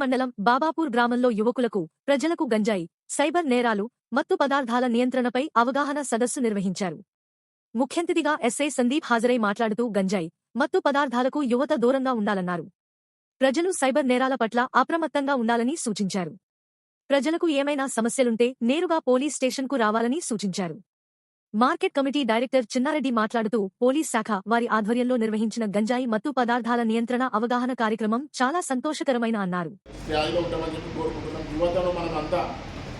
మండలం బాబాపూర్ గ్రామంలో యువకులకు ప్రజలకు గంజాయి సైబర్ నేరాలు మత్తు పదార్థాల నియంత్రణపై అవగాహన సదస్సు నిర్వహించారు. ముఖ్యంతిథిగా ఎస్ఐ సందీప్ హాజరై మాట్లాడుతూ గంజాయి మత్తు పదార్థాలకు యువత దూరంగా ఉండాలన్నారు. ప్రజలు సైబర్ నేరాల పట్ల అప్రమత్తంగా ఉండాలని సూచించారు. ప్రజలకు ఏమైనా సమస్యలుంటే నేరుగా పోలీస్ స్టేషన్కు రావాలని సూచించారు. మార్కెట్ కమిటీ డైరెక్టర్ చిన్నారెడ్డి మాట్లాడుతూ పోలీస్ శాఖ వారి ఆధ్వర్యంలో నిర్వహించిన గంజాయి మత్తు పదార్థాల నియంత్రణ అవగాహన కార్యక్రమం చాలా సంతోషకరమైన అన్నారు.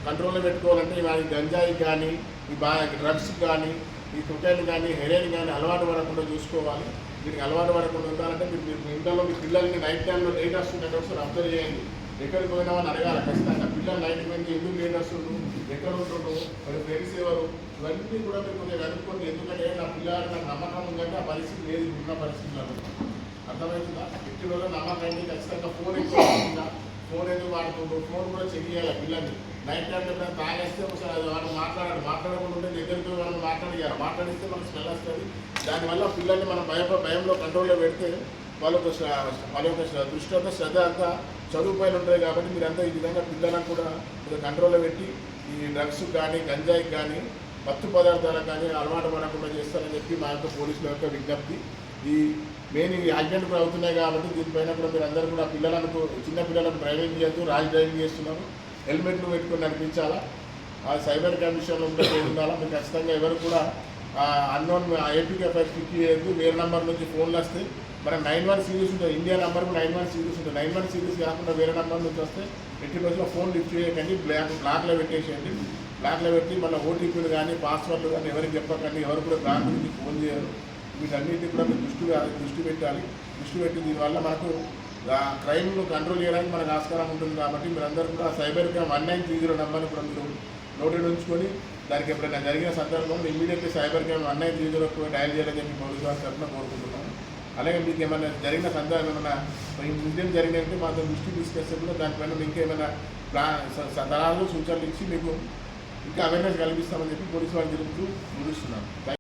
కంట్రోల్లో పెట్టుకోవాలంటే ఇవాళ ఈ గంజాయి కానీ ఈ డ్రగ్స్ కానీ ఈ కుక్కైలు కానీ హెరోయిన్ కానీ అలవాటు పడకుండా చూసుకోవాలి. వీటికి అలవాటు పడకుండా ఉండాలంటే మీరు మీ ఇంట్లో మీ పిల్లల్ని నైట్ టైంలో లేట్ వస్తుంటే ఒకసారి అబ్జర్వ్ చేయండి. ఎక్కడికి పోయినామని అడగాలి. ఖచ్చితంగా పిల్లలు నైట్ పోయింది ఎందుకు లేట్ వస్తుండ్రు? ఎక్కడ ఉంటుండ్రు? మరి ఫ్రెండ్స్ ఎవరు? ఇవన్నీ కూడా మీరు కొంచెం కనుక్కోండి. ఎందుకంటే నా పిల్లలు నాకు నమ్మకం ఉందంటే ఆ పరిస్థితి లేదు. ఉన్న పరిస్థితుల్లో అర్థమవుతుందా? ఎట్టి రోజు నమ్మకం ఖచ్చితంగా ఫోన్ ఎక్కువ ఫోన్ ఎందుకు వాడుతుండ్రు? ఫోన్ కూడా చెక్ చేయాలి పిల్లల్ని. నైట్ టైం ఎప్పుడైనా తాగేస్తే ఒకసారి అది వాళ్ళు మాట్లాడాలి మాట్లాడకుండా ఉంటే దగ్గరికి మనం మాట్లాడియాలి. మాట్లాడిస్తే మనకు స్మెల్ వస్తుంది. దానివల్ల పిల్లల్ని మనం భయ భయంలో కంట్రోల్లో పెడితే వాళ్ళ యొక్క వాళ్ళ యొక్క దృష్టి అంతా శ్రద్ధ అంతా చదువు పైన ఉంటాయి కాబట్టి మీరంతా ఈ విధంగా పిల్లలను కూడా కొంచెం కంట్రోల్లో పెట్టి ఈ డ్రగ్స్ కానీ గంజాయికి కానీ మత్తు పదార్థాలకు కానీ అలవాటు పడకుండా చేస్తారని చెప్పి మా యొక్క పోలీసుల యొక్క విజ్ఞప్తి. ఈ మెయిన్ ఈ యాక్సిడెంట్ కూడా అవుతున్నాయి కాబట్టి దీనిపైన కూడా మీరు అందరూ కూడా పిల్లలకు చిన్న పిల్లలకు డ్రైవింగ్ చేస్తూ రాజ్ డ్రైవింగ్ చేస్తున్నారు. హెల్మెట్లు పెట్టుకొని నడిపించాలా? ఆ సైబర్ కమిషన్లో ఉంటే ఉండాలా? మీరు ఖచ్చితంగా ఎవరు కూడా అన్నోన్ ఏపీకి ఎఫ్ఐఆర్ క్లిక్ చేయొద్దు. వేరే నెంబర్ నుంచి ఫోన్లు వస్తే మన నైన్ వన్ సిరీస్ ఉంటుంది ఇండియా నెంబర్కి నైన్ వన్ సిరీస్ ఉంటుంది నైన్ వన్ సిరీస్ కాకుండా వేరే నెంబర్ నుంచి వస్తే ఎట్టి రోజుల్లో ఫోన్ లిఫ్ట్ చేయకండి. బ్లాక్ బ్లాక్లో పెట్టేసేయండి. బ్లాక్లో పెట్టి మళ్ళీ ఓటీపీలు కానీ పాస్వర్డ్లు కానీ ఎవరికి చెప్పకండి. ఎవరు కూడా బ్లాక్ నుంచి ఫోన్ చేయరు. వీటన్నిటి కూడా మీరు దృష్టి దృష్టి పెట్టాలి. దృష్టి పెట్టి దీనివల్ల మనకు క్రైమ్ను కంట్రోల్ చేయడానికి మనకు ఆస్కారం ఉంటుంది కాబట్టి మీరందరూ కూడా cyber crime one nine three zero నెంబర్ని కూడా మీరు నోటెడ్ ఉంచుకొని దానికి ఎప్పుడైనా జరిగిన సందర్భంలో immediately cyber crime one nine three zero dial చేయాలని చెప్పి పోలీసు వారి తరఫున కోరుకుంటున్నాం. అలాగే మీకు ఏమైనా జరిగిన సందర్భం ఏమైనా ఇన్సిడెంట్ జరిగినట్టు మాతో దృష్టి తీసుకొస్తే కూడా దానిపైన మీకు ఏమైనా ప్లాన్ సలహాలు సూచనలు ఇచ్చి మీకు ఇంకా అవేర్నెస్ కల్పిస్తామని చెప్పి పోలీసు వారు తిరుగుతూ ముగిస్తున్నాను